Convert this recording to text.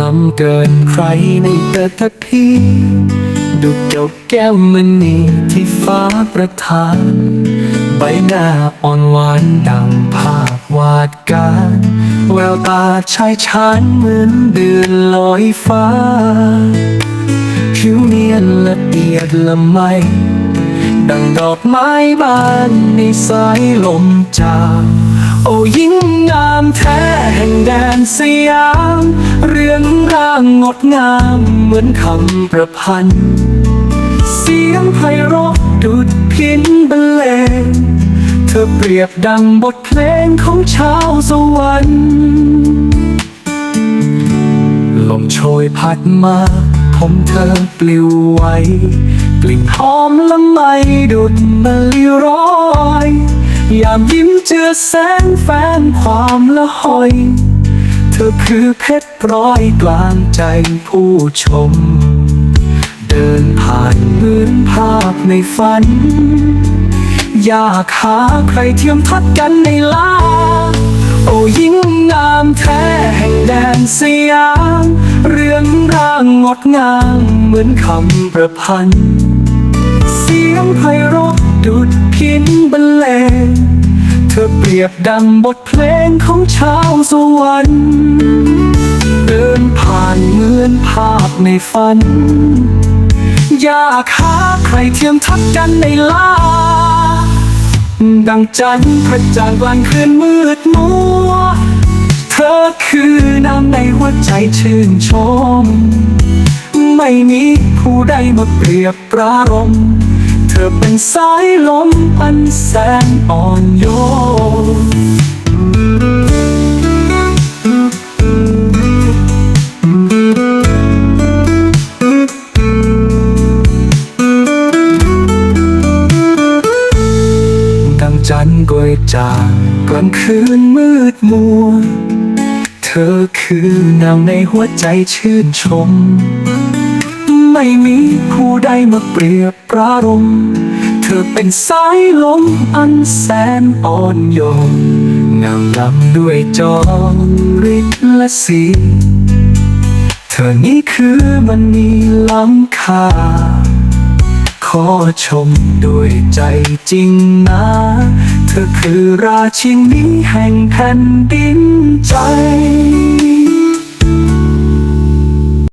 ลมเกินใครในเตอพีดุจเจ้าแก้วมณีที่ฟ้าประทาน ใบหน้าอ่อนหวานดังภาพวาดการแววตาชายชานเหมือนเดือนลอยฟ้าผิวเนียนละเอียดละไม ดังดอกไม้บานในสายลมจางโอ้ยิ่งงามแท้แห่งแดนสยาม งร่างงดงามเหมือนคำประพันธ์ เสียงไพเราะดุดพินบรรเลง เธอเปรียบดังบทเพลงของชาวสวรรค์ลมโชยพัดมา ผมเธอปลิวไหวกลิ่นหอมละไมดุดมะลิร้อย ยามยิ้มเจือแสงแฟนความละหอย ธอคือเพชรร้อยกลางใจผู้ชม เดินผ่านเหมือนภาพในฝัน อยากหาใครเทียมทัดกันในลา โอ้ยิ่งงามแท้แห่งแดนสยามเรื่องร่างงดงามเหมือนคำประพันธ์ เสียงไพเราะดุดพินบรรเล อเปรียบดังบทเพลงของชาวสวรรค์เดินผ่านเหมือนภาพในฝัน อยากหาใครเทียมทัดกันในลา ดังจันทร์พระจันทร์กลางคืนมืดมัว เธอคือน้ำในหัวใจชื่นชม ไม่มีผู้ใดมาเปรียบปรารม อเป็นสายลมอันแสนอ่อนโยนดังจันกวยจากกลางคืนมืดมัว เธอคือนางในหัวใจชื่นชม ไม่มีผู้ใดมาเปรียบปรารม เธอเป็นสายลมอันแสนอ่อนโยนงามล้ำด้วยจอมฤทธิ์และสี เธอนี้คือมันมีล้ำค่า ขอชมด้วยใจจริงนะ เธอคือราชินีแห่งแผ่นดินใจ